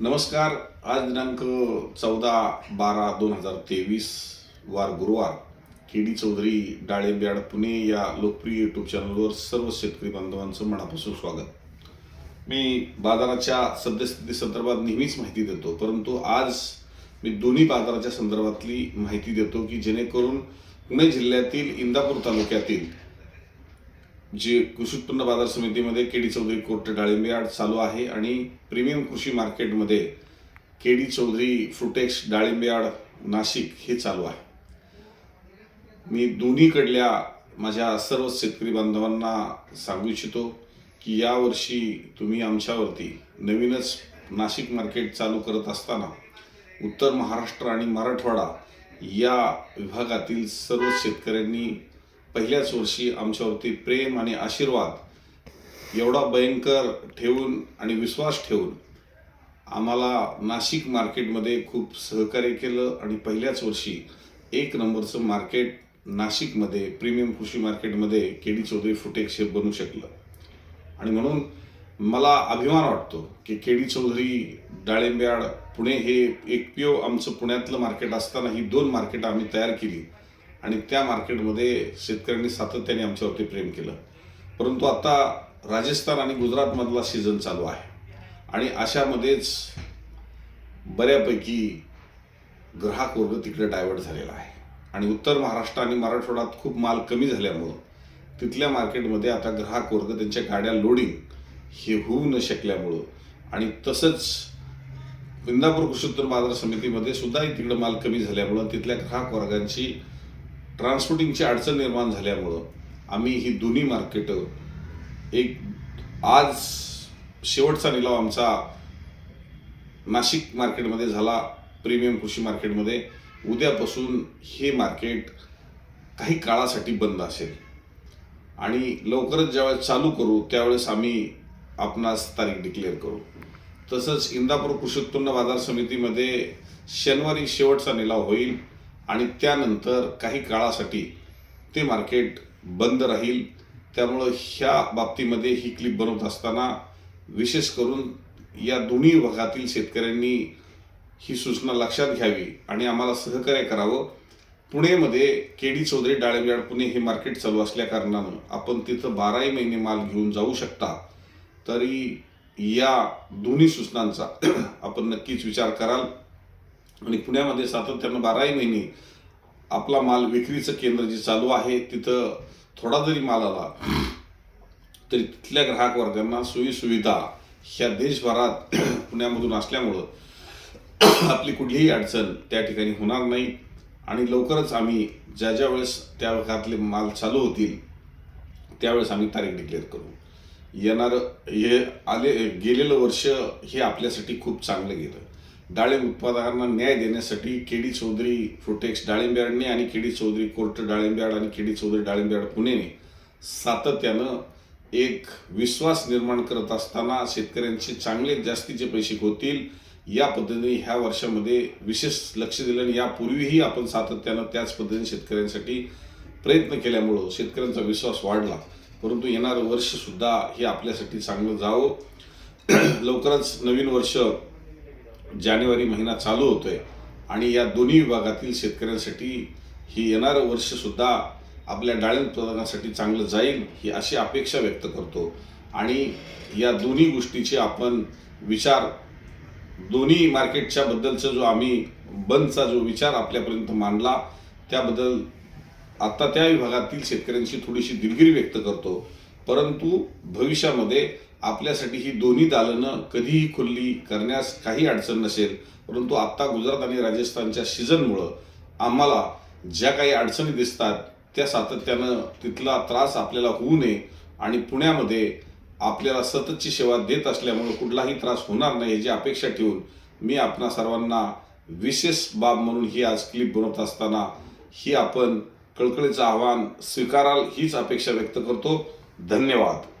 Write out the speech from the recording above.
नमस्कार. आज दिनांक चौदा बारा दोन हजार तेवीस वार गुरुवार. के डी चौधरी डाळिंब्याड पुणे या लोकप्रिय यूट्यूब चॅनलवर सर्व शेतकरी बांधवांचं मनापासून स्वागत. मी बाजाराच्या सद्यस्थिती संदर्भात नेहमीच माहिती देतो परंतु आज मी दोन्ही बाजाराच्या संदर्भातली माहिती देतो की जेणेकरून पुणे जिल्ह्यातील इंदापूर तालुक्यातील जे कृषी उत्पन्न बाजार समितीमध्ये केडी चौधरी कोर्ट डाळिंबे यार्ड चालू आहे आणि प्रीमियम कृषी मार्केटमध्ये केडी चौधरी फ्रुटेक्स डाळिंबे यार्ड नाशिक हे चालू आहे. मी दोन्हीकडल्या माझ्या सर्व शेतकरी बांधवांना सांगू इच्छितो की यावर्षी तुम्ही आमच्यावरती नवीनच नाशिक मार्केट चालू करत असताना उत्तर महाराष्ट्र आणि मराठवाडा या विभागातील सर्व शेतकऱ्यांनी पहिल्याच वर्षी आमच्यावरती प्रेम आणि आशीर्वाद एवढा भयंकर ठेवून आणि विश्वास ठेवून आम्हाला नाशिक मार्केटमध्ये खूप सहकार्य केलं आणि पहिल्याच वर्षी एक नंबरचं मार्केट नाशिकमध्ये प्रीमियम कृषी मार्केटमध्ये केडी चौधरी फुटेक्स बनू शकलं. आणि म्हणून मला अभिमान वाटतो की केडी चौधरी डाळिंब्याड पुणे हे एक पिओ आमचं पुण्यातलं मार्केट असताना ही दोन मार्केट आम्ही तयार केली. आणि त्या मार्केटमध्ये शेतकऱ्यांनी सातत्याने आमच्यावरती प्रेम केलं. परंतु आता राजस्थान आणि गुजरातमधला सीझन चालू आहे. आणि अशामध्येच बऱ्यापैकी ग्राहक वर्ग तिकडे डायव्हर्ट झालेला आहे. आणि उत्तर महाराष्ट्र आणि मराठवाड्यात खूप माल कमी झाल्यामुळं तिथल्या मार्केटमध्ये आता ग्राहक वर्ग त्यांच्या गाड्या लोडिंग हे होऊ न शकल्यामुळं आणि तसंच इंदापूर कृषी उत्तर बाजार समितीमध्ये सुद्धा तिकडं माल कमी झाल्यामुळं तिथल्या ग्राहक वर्गांची ट्रान्सपोर्टिंगची अडचण निर्माण झाल्यामुळं आम्ही ही दोन्ही मार्केटं एक आज शेवटचा निलाव आमचा नाशिक मार्केटमध्ये झाला प्रीमियम कृषी मार्केटमध्ये. उद्यापासून हे मार्केट काही काळासाठी बंद असेल. आणि लवकरच ज्यावेळेस चालू करू त्यावेळेस आम्ही आपणास तारीख डिक्लेअर करू. तसंच इंदापूर कृषी उत्पन्न बाजार समितीमध्ये शनिवारी शेवटचा निलाव होईल. आणि त्यानंतर काही काळासाठी ते मार्केट बंद राहील. त्यामुळं ह्या बाबतीमध्ये ही क्लिप बनवत असताना विशेष करून या दोन्ही विभागातील शेतकऱ्यांनी ही सूचना लक्षात घ्यावी आणि आम्हाला सहकार्य करावं. पुणेमध्ये केडी चौधरी डाळिंबयाड पुणे हे मार्केट चालू असल्या कारणानं आपण तिथं बाराही महिने माल घेऊन जाऊ शकता. तरी या दोन्ही सूचनांचा आपण नक्कीच विचार कराल. आणि पुण्यामध्ये सातत्यानं बाराही महिने आपला माल विक्रीचं केंद्र जे चालू आहे तिथं थोडा जरी माल आला तरी तिथल्या ग्राहक वर्गांना सोयीसुविधा ह्या देशभरात पुण्यामधून असल्यामुळं आपली कुठलीही अडचण त्या ठिकाणी होणार नाही. आणि लवकरच आम्ही ज्या ज्या वेळेस त्या भागातले माल चालू होतील त्यावेळेस आम्ही तारीख डिक्लेअर करू. येणारं हे आले गेलेलं वर्ष हे आपल्यासाठी खूप चांगलं गेलं. डाळिंब उत्पादकांना न्याय देण्यासाठी केडी चौधरी फ्रुटेक्स डाळिंब्याडने आणि केडी चौधरी कोर्ट डाळिंब्याड आणि केडी चौधरी डाळिंब्याड पुणेने सातत्यानं एक विश्वास निर्माण करत असताना शेतकऱ्यांचे चांगले जास्तीचे पैसे होतील या पद्धतीने ह्या वर्षामध्ये विशेष लक्ष दिलं आणि यापूर्वीही आपण सातत्यानं त्याच पद्धतीने शेतकऱ्यांसाठी प्रयत्न केल्यामुळं शेतकऱ्यांचा विश्वास वाढला. परंतु येणारं वर्षसुद्धा हे आपल्यासाठी चांगलं जावं. लवकरच नवीन वर्ष जानेवारी महिना चालू होतोय आणि या दोन्ही विभागातील शेतकऱ्यांसाठी ही येणारं वर्षसुद्धा आपल्या डाळिंब उत्पादनासाठी चांगलं जाईल ही अशी अपेक्षा व्यक्त करतो. आणि या दोन्ही गोष्टीचे आपण विचार दोन्ही मार्केटच्या बद्दलचा जो आम्ही बंदचा जो विचार आपल्यापर्यंत मांडला त्याबद्दल आत्ता त्या विभागातील शेतकऱ्यांची थोडीशी दिलगिरी व्यक्त करतो. परंतु भविष्यामध्ये आपल्यासाठी ही दोन्ही दालनं कधीही खुल्ली करण्यास काही अडचण नसेल परंतु आत्ता गुजरात आणि राजस्थानच्या सीझनमुळं आम्हाला ज्या काही अडचणी दिसतात त्या सातत्यानं तिथला त्रास आपल्याला होऊ नये आणि पुण्यामध्ये आपल्याला सततची सेवा देत असल्यामुळं कुठलाही त्रास होणार नाही याची अपेक्षा ठेवून मी आपणा सर्वांना विशेष बाब म्हणून ही आज क्लिप बनवत असताना ही आपण कळकळीचं आव्हान स्वीकाराल हीच अपेक्षा व्यक्त करतो. धन्यवाद.